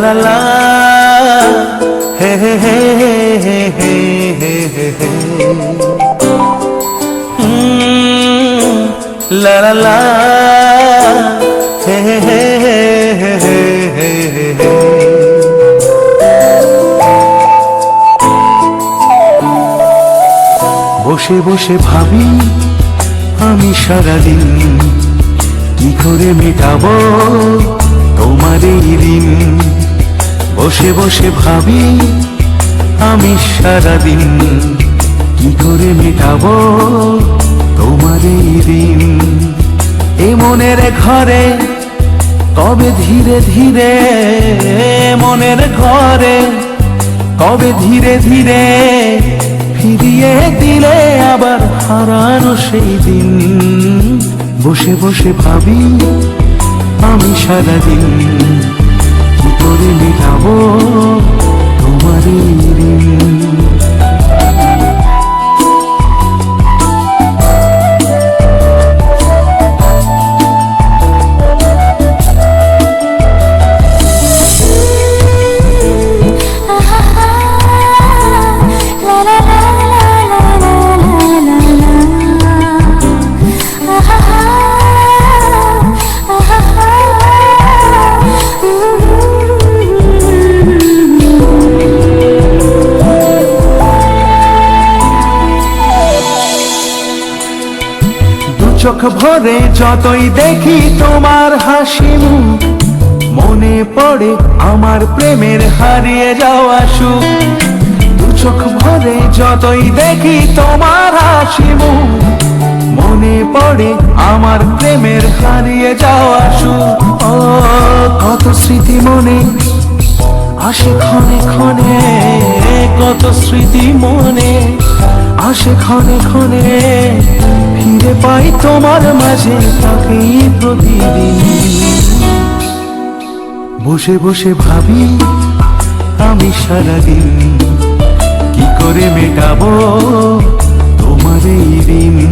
লা লা হে হে হে হে হে হে বসে বসে ভাবি আমি সারাদিন কি করে মেটাবো তোমার এই ঋণ বসে বসে ভাবি, আমি সারাদিন কি করে মেটাবো তোমার এই ঋণ এ মনের ঘরে, কবে ধীরে ধীরে? মনের ঘরে, কবে ধীরে ধীরে ফিরিয়ে দিলে আবার হারানো সেই দিন? বসে বসে ভাবি, আমি সারাদিন ভরে যতই দেখি তোমার হাসি মুখ, মনে পড়ে আমার প্রেমের হারিয়ে যাওয়া সুখ। চোখ ভরে যতই দেখি তোমার হাসি মুখ, মনে পড়ে আমার প্রেমের হারিয়ে যাওয়া সুখ। কত স্মৃতি মনে, আসে ক্ষণে ক্ষণে, কত স্মৃতি মনে, আসে ক্ষণে ক্ষণে। পাই তোমার মাঝে তাকেই প্রতিদিন। বসে বসে ভাবি, আমি সারাদিন কি করে মেটাবো তোমার এই ঋণ?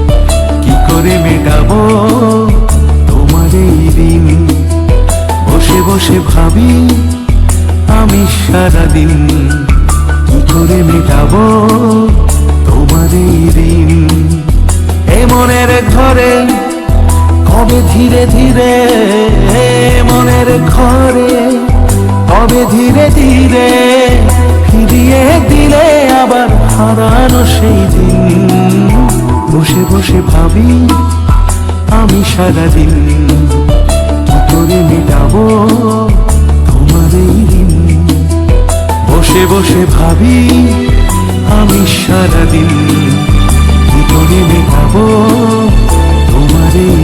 করে মেটাবো তোমার এই ঋণ বসে বসে ভাবি আমি সারাদিন কি করে মেটাবো তোমার এই ঋণ এ মনের ঘরে কবে ধীরে ধীরে মনের ঘরে কবে ধীরে ধীরে ফিরিয়ে দিলে আবার হারানো সেই দিন। বসে বসে ভাবি, আমি সারাদিন করে মেটাবো তোমার এই দিন। বসে বসে ভাবি, আমি সারাদিন করে মেটাবো তোমার এই